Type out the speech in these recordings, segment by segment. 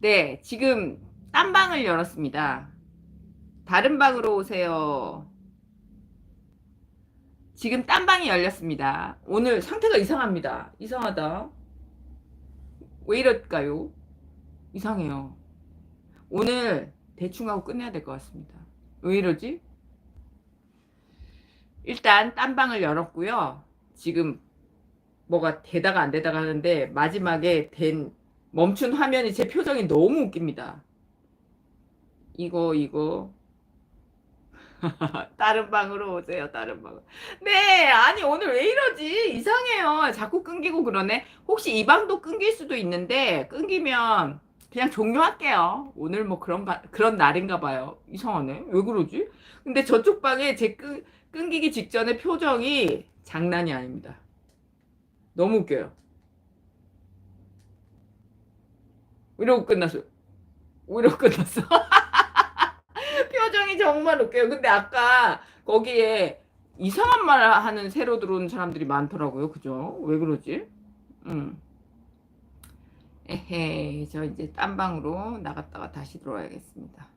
네, 지금 딴 방을 열었습니다. 다른 방으로 오세요. 지금 딴 방이 열렸습니다. 오늘 상태가 이상합니다. 이상하다. 왜 이럴까요? 이상해요. 오늘 대충 하고 끝내야 될 것 같습니다. 왜 이러지? 일단 딴 방을 열었고요. 지금 뭐가 되다가 안 되다가 하는데 마지막에 된 멈춘 화면이 제 표정이 너무 웃깁니다. 이거 이거 다른 방으로 오세요. 다른 방으로. 네, 아니 오늘 왜 이러지? 이상해요. 자꾸 끊기고 그러네. 혹시 이 방도 끊길 수도 있는데 끊기면 그냥 종료할게요. 오늘 뭐 그런 가, 그런 날인가 봐요. 이상하네. 왜 그러지? 근데 저쪽 방에 제 끊, 끊기기 직전에 표정이 장난이 아닙니다. 너무 웃겨요. 이러고 끝났어요. 이러고 끝났어. 표정이 정말 웃겨요. 근데 아까 거기에 이상한 말 하는 새로 들어온 사람들이 많더라고요. 그죠? 왜 그러지? 음. 에헤, 저 이제 딴 방으로 나갔다가 다시 들어와야겠습니다.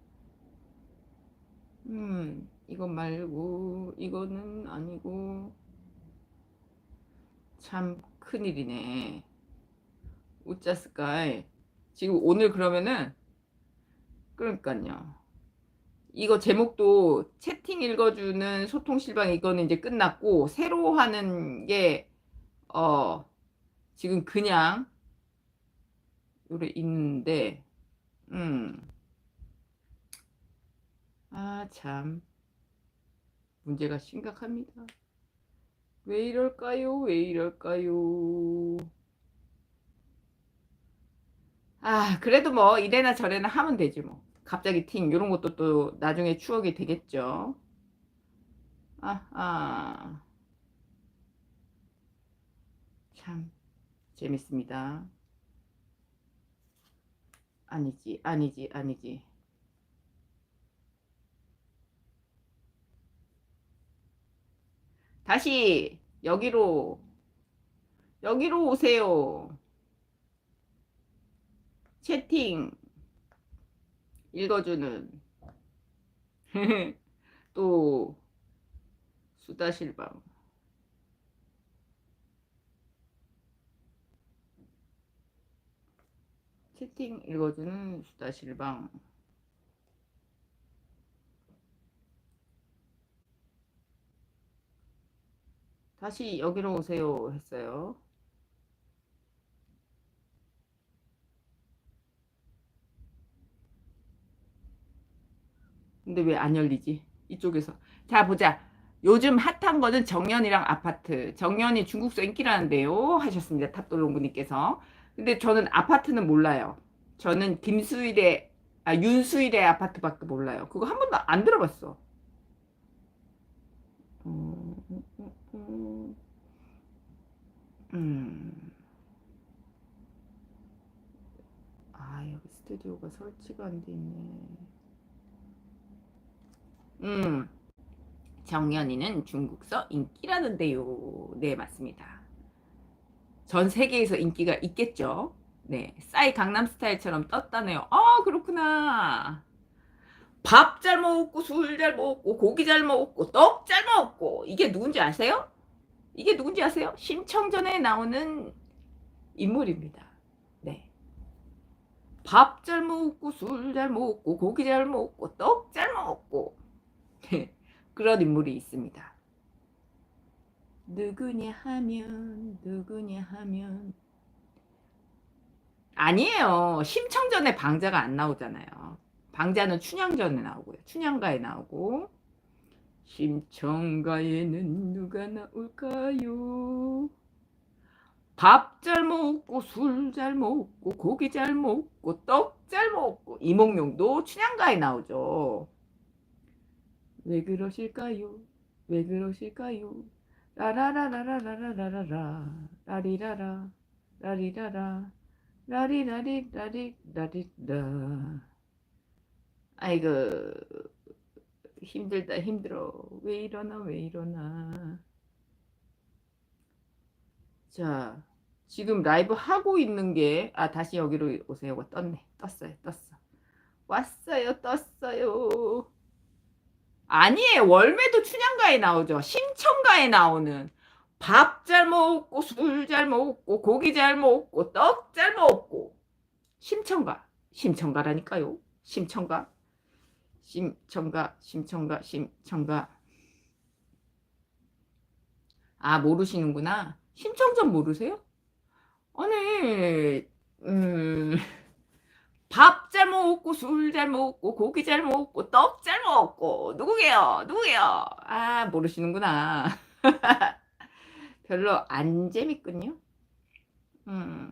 음, 이거 말고, 이거는 아니고, 참 큰일이네. 우짜스카이. 지금 오늘 그러면은, 그러니까요. 이거 제목도 채팅 읽어주는 소통 실방 이거는 이제 끝났고 새로 하는 게 어 지금 그냥 요래 있는데 음 아 참 문제가 심각합니다. 왜 이럴까요? 왜 이럴까요? 아 그래도 뭐 이래나 저래나 하면 되지 뭐. 갑자기 팅 이런 것도 또 나중에 추억이 되겠죠. 아, 아. 참 재밌습니다. 아니지, 아니지, 아니지. 다시 여기로 여기로 오세요. 채팅 읽어주는. 또 수다실방. 채팅 읽어주는 수다실방. 다시 여기로 오세요 했어요. 근데 왜 안 열리지? 이쪽에서. 자, 보자. 요즘 핫한 거는 정연이랑 아파트. 정연이 중국서 인기라는데요. 하셨습니다. 탑돌롱구님께서. 근데 저는 아파트는 몰라요. 저는 김수일의, 아, 윤수일의 아파트밖에 몰라요. 그거 한 번도 안 들어봤어. 음. 아, 여기 스튜디오가 설치가 안 돼 있네. 음, 정연이는 중국서 인기라는데요. 네, 맞습니다. 전 세계에서 인기가 있겠죠. 네, 싸이 강남 스타일처럼 떴다네요. 아, 그렇구나. 밥 잘 먹고, 술 잘 먹고, 고기 잘 먹고, 떡 잘 먹고. 이게 누군지 아세요? 이게 누군지 아세요? 심청전에 나오는 인물입니다. 네. 밥 잘 먹고, 술 잘 먹고, 고기 잘 먹고, 떡 잘 먹고. 그런 인물이 있습니다. 누구냐 하면 누구냐 하면 아니에요. 심청전에 방자가 안 나오잖아요. 방자는 춘향전에 나오고요. 춘향가에 나오고 심청가에는 누가 나올까요? 밥 잘 먹고 술 잘 먹고 고기 잘 먹고 떡 잘 먹고 이몽룡도 춘향가에 나오죠. 왜 그러실까요? 왜 그러실까요? 라라라라라라라라라 라리라라 라리라라 라리라리 라리 라리라 아이고 힘들다 힘들어 왜 이러나 왜 이러나 자 지금 라이브 하고 있는 게, 아, 다시 여기로 오세요. 어, 떴네. 떴어요. 떴어. 왔어요. 떴어요. 아니에요. 월매도 춘향가에 나오죠. 심청가에 나오는 밥 잘 먹고, 술 잘 먹고, 고기 잘 먹고, 떡 잘 먹고. 심청가. 심청가라니까요. 심청가. 심청가, 심청가, 심청가. 아, 모르시는구나. 심청전 모르세요? 아니, 음, 밥 잘 먹고, 술 잘 먹고, 고기 잘 먹고, 떡 잘 먹고, 누구게요? 누구게요? 아, 모르시는구나. 별로 안 재밌군요. 음,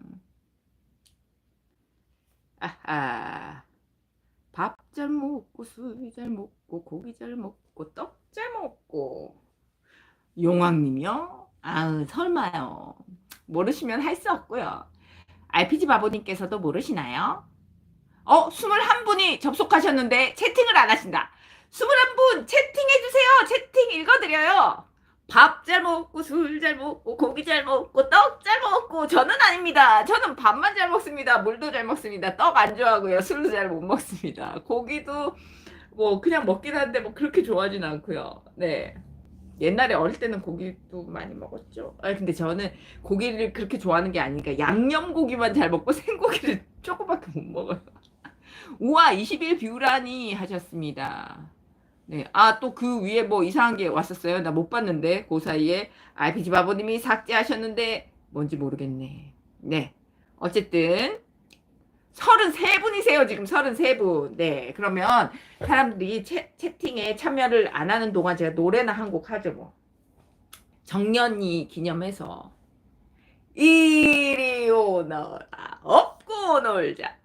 아하. 밥 잘 먹고, 술 잘 먹고, 고기 잘 먹고, 떡 잘 먹고. 용왕님이요? 아우, 설마요. 모르시면 할 수 없고요. RPG 바보님께서도 모르시나요? 어, 21분이 접속하셨는데 채팅을 안 하신다. 21분 채팅해주세요. 채팅 읽어드려요. 밥 잘 먹고, 술 잘 먹고, 고기 잘 먹고, 떡 잘 먹고, 저는 아닙니다. 저는 밥만 잘 먹습니다. 물도 잘 먹습니다. 떡 안 좋아하고요. 술도 잘 못 먹습니다. 고기도 뭐 그냥 먹긴 하는데 뭐 그렇게 좋아하진 않고요. 네. 옛날에 어릴 때는 고기도 많이 먹었죠. 아 근데 저는 고기를 그렇게 좋아하는 게 아니니까 양념 고기만 잘 먹고 생고기를 조금밖에 못 먹어요. 우와 21 뷰라니 하셨습니다. 네. 아 또 그 위에 뭐 이상한 게 왔었어요. 나 못 봤는데 그 사이에 RPG 바보님이 삭제하셨는데 뭔지 모르겠네. 네. 어쨌든 33분이세요. 지금 33분. 네. 그러면 사람들이 채, 채팅에 참여를 안 하는 동안 제가 노래나 한 곡 하죠, 뭐. 정년이 기념해서. 이리 오너라, 업고 놀자.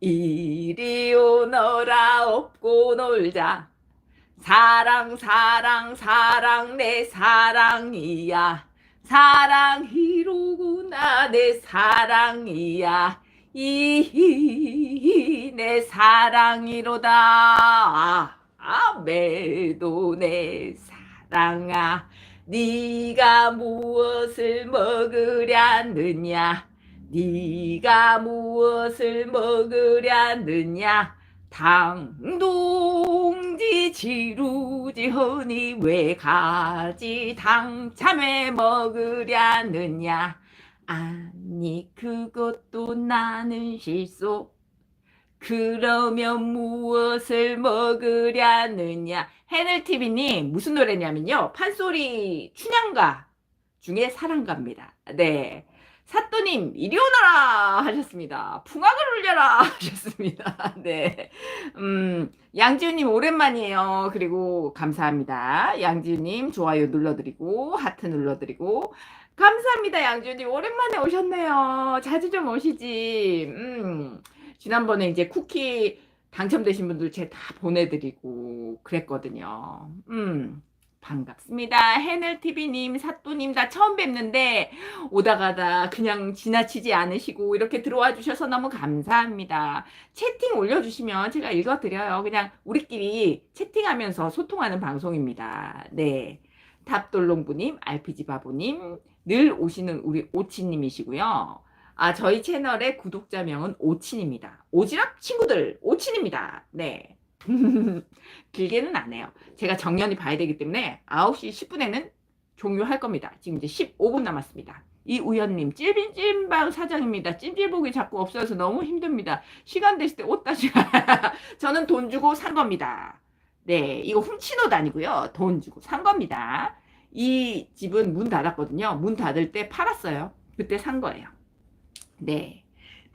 이리 오너라, 업고 놀자. 사랑, 사랑, 사랑, 내 사랑이야. 사랑이로구나, 내 사랑이야. 이, 내 사랑이로다. 아, 아매도 내 사랑아. 네가 무엇을 먹으려느냐? 네가 무엇을 먹으려느냐? 당동지 지루지 허니 왜 가지? 당참에 먹으려느냐? 아니 그것도 나는 실소. 그러면 무엇을 먹으려느냐? 해늘TV님 무슨 노래냐면요. 판소리 춘향가 중에 사랑가입니다. 네 사또님 이리 오너라 하셨습니다 풍악을 울려라 하셨습니다 네 음, 양지우님 오랜만이에요 그리고 감사합니다 양지우님 좋아요 눌러드리고 하트 눌러드리고 감사합니다, 양준님. 오랜만에 오셨네요. 자주 좀 오시지. 음, 지난번에 이제 쿠키 당첨되신 분들 제가 다 보내드리고 그랬거든요. 음, 반갑습니다. 해늘TV님, 사또님 다 처음 뵙는데 오다 가다 그냥 지나치지 않으시고 이렇게 들어와 주셔서 너무 감사합니다. 채팅 올려주시면 제가 읽어드려요. 그냥 우리끼리 채팅하면서 소통하는 방송입니다. 네. 탑돌롱부님, RPG 바보님, 늘 오시는 우리 오치님이시고요. 아, 저희 채널의 구독자명은 오친입니다. 오지랖 친구들, 오친입니다. 네. 길게는 안 해요. 제가 정년이 봐야 되기 때문에 9시 10분에는 종료할 겁니다. 지금 이제 15분 남았습니다. 이 우연님, 찔빈찜방 사장입니다. 찜질복이 자꾸 없어서 너무 힘듭니다. 시간 되실 때 옷 다시. 저는 돈 주고 산 겁니다. 네, 이거 훔친 옷 아니고요. 돈 주고 산 겁니다. 이 집은 문 닫았거든요. 문 닫을 때 팔았어요. 그때 산 거예요. 네.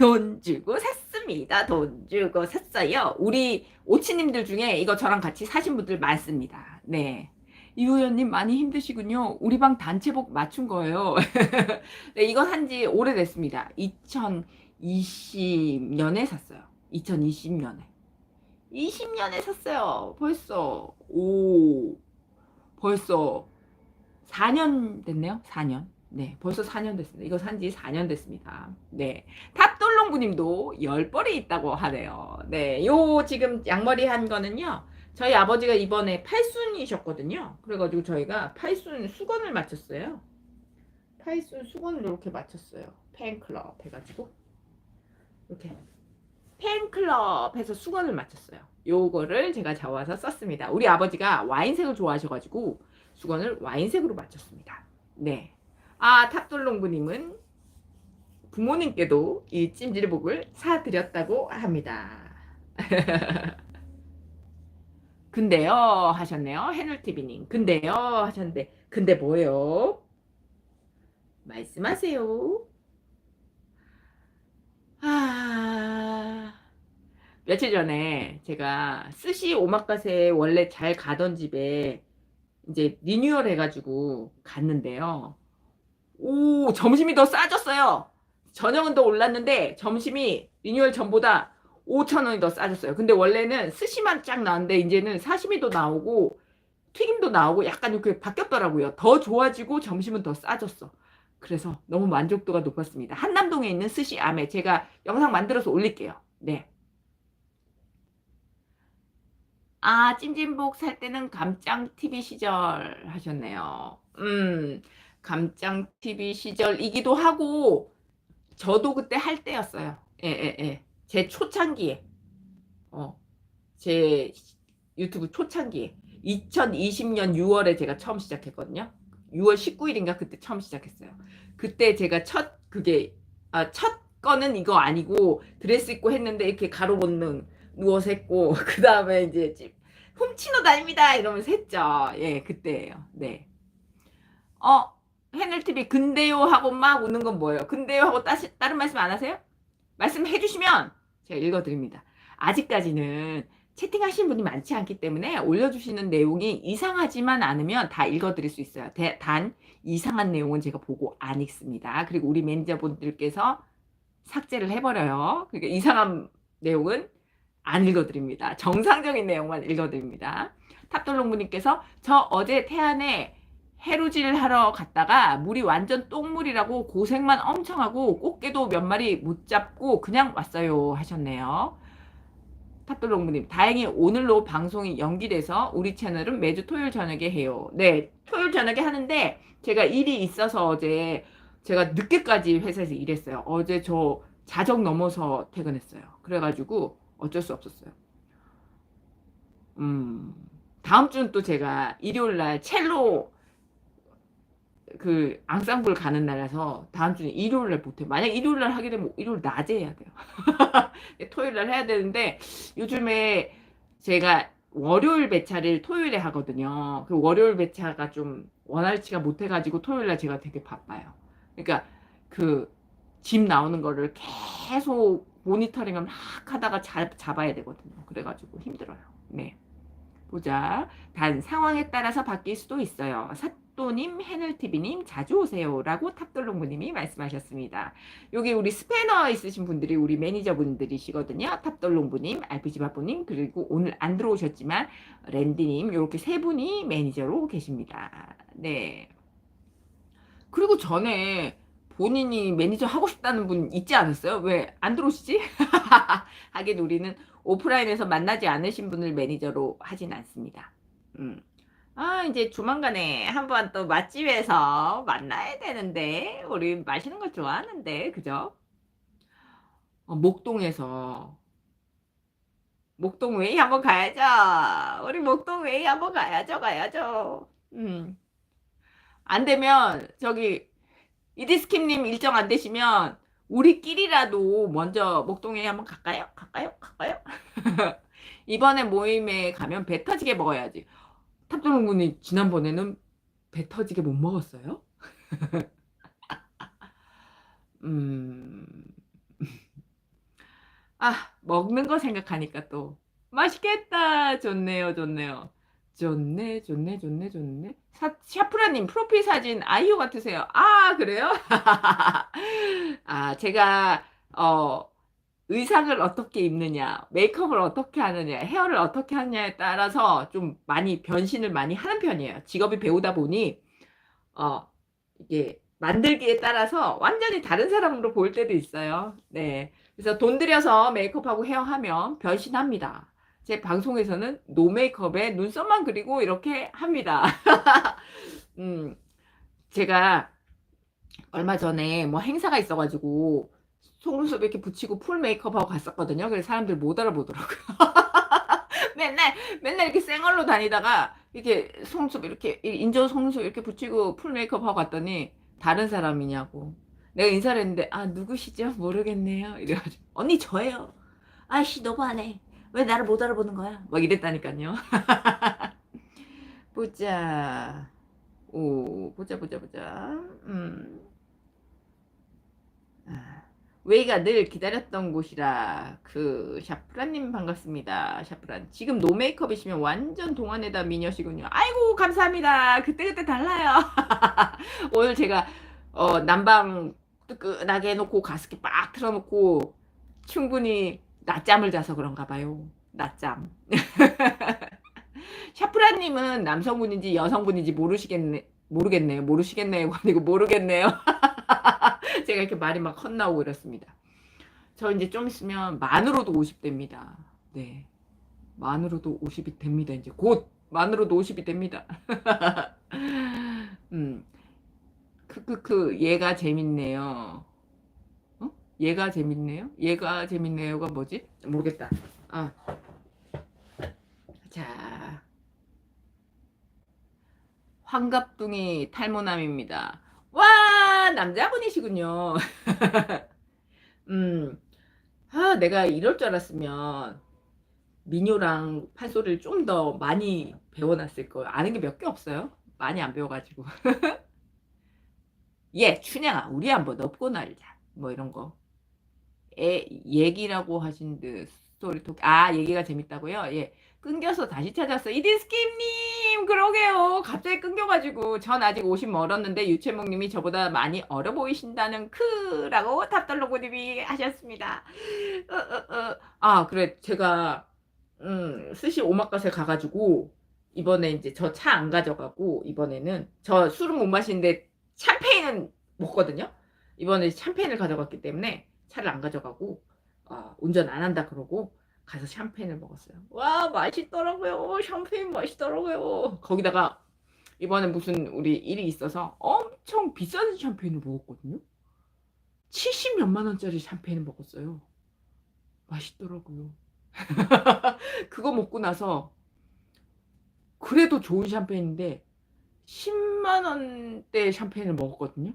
돈 주고 샀습니다. 돈 주고 샀어요. 우리 오치님들 중에 이거 저랑 같이 사신 분들 많습니다. 네. 이우연님 많이 힘드시군요. 우리 방 단체복 맞춘 거예요. 네, 이거 산지 오래됐습니다. 2020년에 샀어요. 2020년에. 20년에 샀어요. 벌써. 오. 벌써 4년 됐네요. 4년. 네, 벌써 4년 됐습니다. 이거 산지 4년 됐습니다. 네. 탑 돌롱부님도 열벌이 있다고 하네요. 네, 요 지금 양머리 한 거는요. 저희 아버지가 이번에 팔순이셨거든요. 그래가지고 저희가 팔순 수건을 맞췄어요. 파이슨 수건을 이렇게 맞췄어요. 팬클럽 해가지고 이렇게 팬클럽 해서 수건을 맞췄어요. 요거를 제가 잡아서 썼습니다. 우리 아버지가 와인색을 좋아하셔가지고 수건을 와인색으로 맞췄습니다. 네. 아 탑돌롱부님은 부모님께도 이 찜질복을 사드렸다고 합니다. 근데요 하셨네요. 해널TV님. 근데요 하셨는데 근데 뭐예요? 말씀하세요. 아 며칠 전에 제가 스시 오마카세 원래 잘 가던 집에 이제 리뉴얼 해가지고 갔는데요. 오 점심이 더 싸졌어요. 저녁은 더 올랐는데 점심이 리뉴얼 전보다 5천 원이 더 싸졌어요. 근데 원래는 스시만 쫙 나왔는데 이제는 사시미도 나오고 튀김도 나오고 약간 이렇게 바뀌었더라고요. 더 좋아지고 점심은 더 싸졌어. 그래서 너무 만족도가 높았습니다. 한남동에 있는 스시 아메 제가 영상 만들어서 올릴게요. 네. 아, 찜찜복 살 때는 감짱 TV 시절 하셨네요. 음, 감짱 TV 시절이기도 하고 저도 그때 할 때였어요. 예, 예, 예. 제 초창기에. 어. 제 유튜브 초창기에 2020년 6월에 제가 처음 시작했거든요. 6월 19일인가 그때 처음 시작했어요. 그때 제가 첫 그게 아, 첫 거는 이거 아니고 드레스 입고 했는데 이렇게 가로 벗는 누워서 했고 그 다음에 이제 집- 훔치러 다닙니다 이러면서 했죠. 예, 그때예요. 네. 어, 해널TV 근데요 하고 막 웃는 건 뭐예요? 근데요 하고 따시, 다른 말씀 안 하세요? 말씀해 주시면 제가 읽어드립니다. 아직까지는 채팅하시는 분이 많지 않기 때문에 올려주시는 내용이 이상하지만 않으면 다 읽어드릴 수 있어요. 대- 단 이상한 내용은 제가 보고 안 읽습니다. 그리고 우리 매니저분들께서 삭제를 해버려요. 그러니까 이상한 내용은 안 읽어드립니다. 정상적인 내용만 읽어드립니다. 탑돌롱부님께서 저 어제 태안에 해루질 하러 갔다가 물이 완전 똥물이라고 고생만 엄청 하고 꽃게도 몇 마리 못 잡고 그냥 왔어요 하셨네요. 탑돌롱부님 다행히 오늘로 방송이 연기돼서 우리 채널은 매주 토요일 저녁에 해요. 네 토요일 저녁에 하는데 제가 일이 있어서 어제 제가 늦게까지 회사에서 일했어요. 어제 저 자정 넘어서 퇴근했어요. 그래가지고 어쩔 수 없었어요. 음, 다음 주는 또 제가 일요일 날 첼로 그 앙상블 가는 날이라서 다음 주는 일요일 날 못해. 만약 일요일 날 하게 되면 일요일 낮에 해야 돼요. 토요일 날 해야 되는데 요즘에 제가 월요일 배차를 토요일에 하거든요. 그 월요일 배차가 좀 원활치가 못해가지고 토요일 날 제가 되게 바빠요. 그러니까 그 집 나오는 거를 계속 모니터링을 막 하다가 잡, 잡아야 되거든요. 그래가지고 힘들어요. 네. 보자. 단 상황에 따라서 바뀔 수도 있어요. 사 또님, 해늘TV님 자주 오세요라고 탑돌롱부님이 말씀하셨습니다. 여기 우리 스패너 있으신 분들이 우리 매니저분들이시거든요. 탑돌롱부님, RPG바보님 그리고 오늘 안 들어오셨지만 랜디님 이렇게 세 분이 매니저로 계십니다. 네. 그리고 전에 본인이 매니저 하고 싶다는 분 있지 않았어요? 왜 안 들어오시지? 하긴 우리는 오프라인에서 만나지 않으신 분을 매니저로 하진 않습니다. 음. 아, 이제 조만간에 한번 또 맛집에서 만나야 되는데, 우리 맛있는 거 좋아하는데, 그죠? 어, 목동에서, 목동 웨이 한번 가야죠. 우리 목동 웨이 한번 가야죠, 가야죠. 음. 안 되면, 저기, 이디스킴님 일정 안 되시면, 우리끼리라도 먼저 목동에 한번 갈까요? 갈까요? 갈까요? 이번에 모임에 가면 배 터지게 먹어야지. 탑돌롱군이 지난번에는 배 터지게 못 먹었어요? 음. 아, 먹는 거 생각하니까 또 맛있겠다. 좋네요, 좋네요. 좋네, 좋네, 좋네, 좋네. 사, 샤프라님 프로필 사진 아이유 같으세요. 아, 그래요? 아, 제가 어 의상을 어떻게 입느냐, 메이크업을 어떻게 하느냐, 헤어를 어떻게 하느냐에 따라서 좀 많이 변신을 많이 하는 편이에요. 직업이 배우다 보니 어 이게 만들기에 따라서 완전히 다른 사람으로 보일 때도 있어요. 네. 그래서 돈 들여서 메이크업하고 헤어하면 변신합니다. 제 방송에서는 노 메이크업에 눈썹만 그리고 이렇게 합니다. 음, 제가 얼마 전에 뭐 행사가 있어가지고 속눈썹 이렇게 붙이고 풀 메이크업하고 갔었거든요. 그래서 사람들 못 알아보더라고요. 맨날 맨날 이렇게 쌩얼로 다니다가 이렇게 속눈썹 이렇게 인조 속눈썹 이렇게 붙이고 풀 메이크업하고 갔더니 다른 사람이냐고. 내가 인사를 했는데 아 누구시죠? 모르겠네요. 이래가지고 언니 저예요. 아씨 너무하네. 왜 나를 못 알아보는 거야? 막 이랬다니까요. 보자. 오 보자 보자 보자. 음. 아, 웨이가 늘 기다렸던 곳이라 그 샤프란님 반갑습니다. 샤프란 지금 노 메이크업이시면 완전 동안에다 미녀시군요. 아이고 감사합니다. 그때 그때 달라요. 오늘 제가 어, 난방 뜨끈하게 해놓고 가습기 빡 틀어놓고 충분히 낮잠을 자서 그런가 봐요. 낮잠. 샤프라님은 남성분인지 여성분인지 모르시겠네. 모르겠네요. 모르시겠네요. 아니고 모르겠네요. 제가 이렇게 말이 막 헛나오고 이렇습니다. 저 이제 좀 있으면 만으로도 50대입니다. 네. 만으로도 50이 됩니다. 이제 곧 만으로도 50이 됩니다. 음. 크크크 얘가 재밌네요. 어? 얘가 재밌네요? 얘가 재밌네요가 뭐지? 모르겠다. 아. 자. 환갑둥이 탈모남입니다. 와, 남자분이시군요. 음. 아, 내가 이럴 줄 알았으면 민요랑 판소리를 좀 더 많이 배워놨을 거예요. 아는 게 몇 개 없어요. 많이 안 배워가지고. 예, 춘향아, 우리 한번 업고 날자. 뭐 이런 거. 에, 얘기라고 하신 듯 스토리톡. 아, 얘기가 재밌다고요? 예. 끊겨서 다시 찾았어. 이디스킴님, 그러게요. 갑자기 끊겨가지고. 전 아직 50 멀었는데 유채목님이 저보다 많이 어려 보이신다는 크 라고 탑달로고님이 하셨습니다. 어, 어, 어. 아, 그래. 제가, 음, 스시 오마카세 가가지고, 이번에 이제 저 차 안 가져가고, 이번에는 저 술은 못 마시는데 샴페인은 먹거든요. 이번에 샴페인을 가져갔기 때문에 차를 안 가져가고, 어, 운전 안 한다 그러고, 가서 샴페인을 먹었어요. 와 맛있더라고요. 샴페인 맛있더라고요. 거기다가 이번에 무슨 우리 일이 있어서 엄청 비싼 샴페인을 먹었거든요. 70 몇만 원짜리 샴페인을 먹었어요. 맛있더라고요. 그거 먹고 나서 그래도 좋은 샴페인인데 10만 원대 샴페인을 먹었거든요.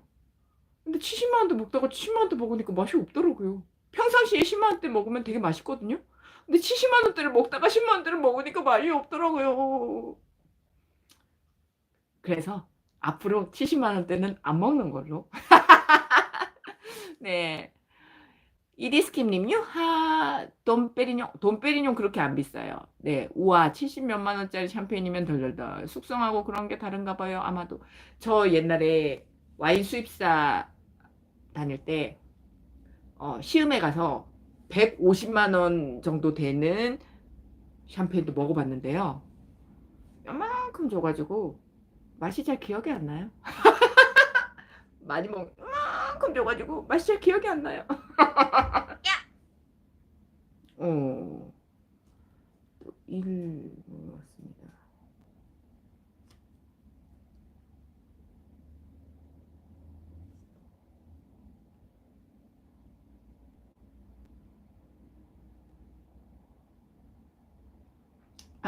근데 70만 원대 먹다가 70만 원대 먹으니까 맛이 없더라고요. 평상시에 10만 원대 먹으면 되게 맛있거든요. 근데 70만 원대를 먹다가 10만 원대를 먹으니까 맛이 없더라고요. 그래서 앞으로 70만 원대는 안 먹는 걸로. 네. 이디스킴님요? 하, 돈페리뇽, 돈페리뇽 그렇게 안 비싸요. 네. 우와, 70 몇만 원짜리 샴페인이면 덜덜덜. 숙성하고 그런 게 다른가 봐요. 아마도. 저 옛날에 와인 수입사 다닐 때, 어, 시음에 가서 150만 원 정도 되는 샴페인도 먹어봤는데요. 요만큼 줘가지고 맛이 잘 기억이 안 나요. 많이 먹 요만큼 줘가지고 맛이 잘 기억이 안 나요. 어. 1,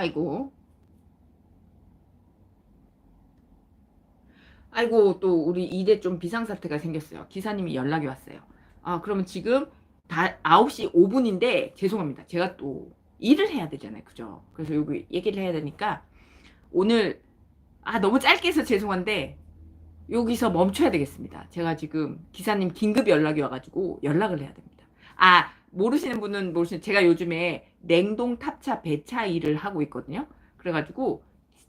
아이고. 아이고, 또 우리 일에 좀 비상사태가 생겼어요. 기사님이 연락이 왔어요. 아, 그러면 지금 다 9시 5분인데 죄송합니다. 제가 또 일을 해야 되잖아요. 그죠? 그래서 여기 얘기를 해야 되니까 오늘 아, 너무 짧게 해서 죄송한데 여기서 멈춰야 되겠습니다. 제가 지금 기사님 긴급 연락이 와가지고 연락을 해야 됩니다. 아, 모르시는 분은 모르시는 제가 요즘에 냉동 탑차 배차 일을 하고 있거든요. 그래가지고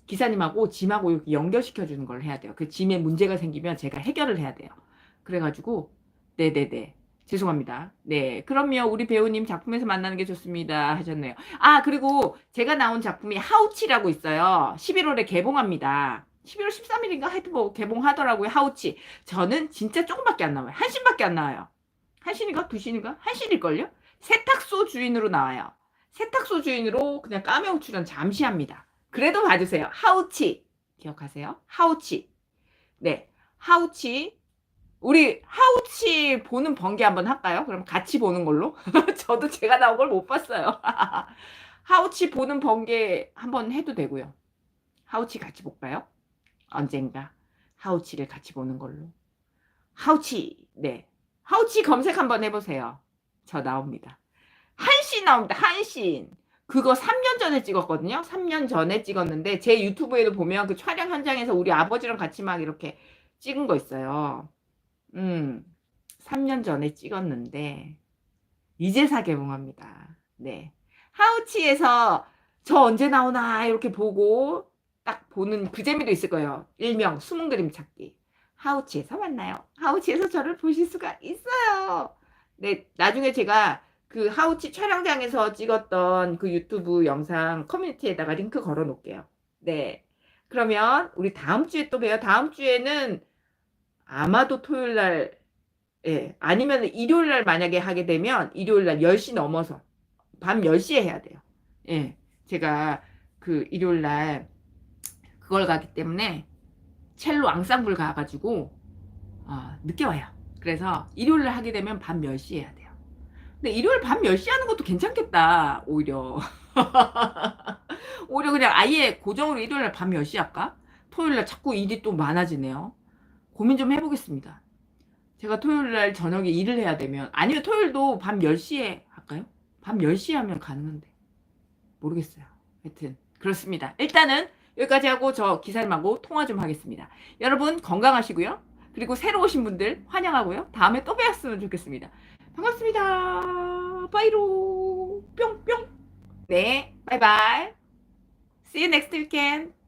기사님하고 짐하고 이렇게 연결시켜 주는 걸 해야 돼요. 그 짐에 문제가 생기면 제가 해결을 해야 돼요. 그래가지고 네네네 죄송합니다. 네 그럼요 우리 배우님 작품에서 만나는 게 좋습니다 하셨네요. 아 그리고 제가 나온 작품이 하우치라고 있어요. 11월에 개봉합니다. 11월 13일인가 하여튼 뭐 개봉하더라고요 하우치. 저는 진짜 조금밖에 안 나와요. 한 씬밖에 안 나와요. 한 씬인가 두 씬인가 한 씬일걸요? 세탁소 주인으로 나와요. 세탁소 주인으로 그냥 까메오 출연 잠시 합니다. 그래도 봐주세요. 하우치 기억하세요? 하우치 네 하우치 우리 하우치 보는 번개 한번 할까요? 그럼 같이 보는 걸로? 저도 제가 나온 걸 못 봤어요. 하우치 보는 번개 한번 해도 되고요. 하우치 같이 볼까요? 언젠가 하우치를 같이 보는 걸로. 하우치, 네. 하우치 검색 한번 해보세요. 저 나옵니다. 한신 나옵니다. 한신. 그거 3년 전에 찍었거든요. 3년 전에 찍었는데 제 유튜브에도 보면 그 촬영 현장에서 우리 아버지랑 같이 막 이렇게 찍은 거 있어요. 음, 3년 전에 찍었는데 이제사 개봉합니다. 네. 하우치에서 저 언제 나오나 이렇게 보고 딱 보는 그 재미도 있을 거예요. 일명 숨은 그림 찾기. 하우치에서 만나요. 하우치에서 저를 보실 수가 있어요. 네, 나중에 제가 그 하우치 촬영장에서 찍었던 그 유튜브 영상 커뮤니티에다가 링크 걸어 놓을게요. 네. 그러면 우리 다음 주에 또 봬요. 다음 주에는 아마도 토요일 날, 예, 아니면 일요일 날 만약에 하게 되면 일요일 날 10시 넘어서 밤 10시에 해야 돼요. 예, 제가 그 일요일 날 그걸 가기 때문에 첼로 앙상블 가가지고 어, 늦게 와요. 그래서 일요일 날 하게 되면 밤 10시에 해야 돼요. 근데 일요일 밤 10시 하는 것도 괜찮겠다, 오히려. 오히려 그냥 아예 고정으로 일요일 날밤 10시 할까? 토요일 날 자꾸 일이 또 많아지네요. 고민 좀 해보겠습니다. 제가 토요일 날 저녁에 일을 해야 되면, 아니면 토요일도 밤 10시에 할까요? 밤 10시에 하면 가능한데. 모르겠어요. 하여튼, 그렇습니다. 일단은 여기까지 하고 저 기사님하고 통화 좀 하겠습니다. 여러분 건강하시고요. 그리고 새로 오신 분들 환영하고요. 다음에 또 뵈었으면 좋겠습니다. 반갑습니다. 빠이로 뿅뿅. 네, 바이바이. See you next weekend.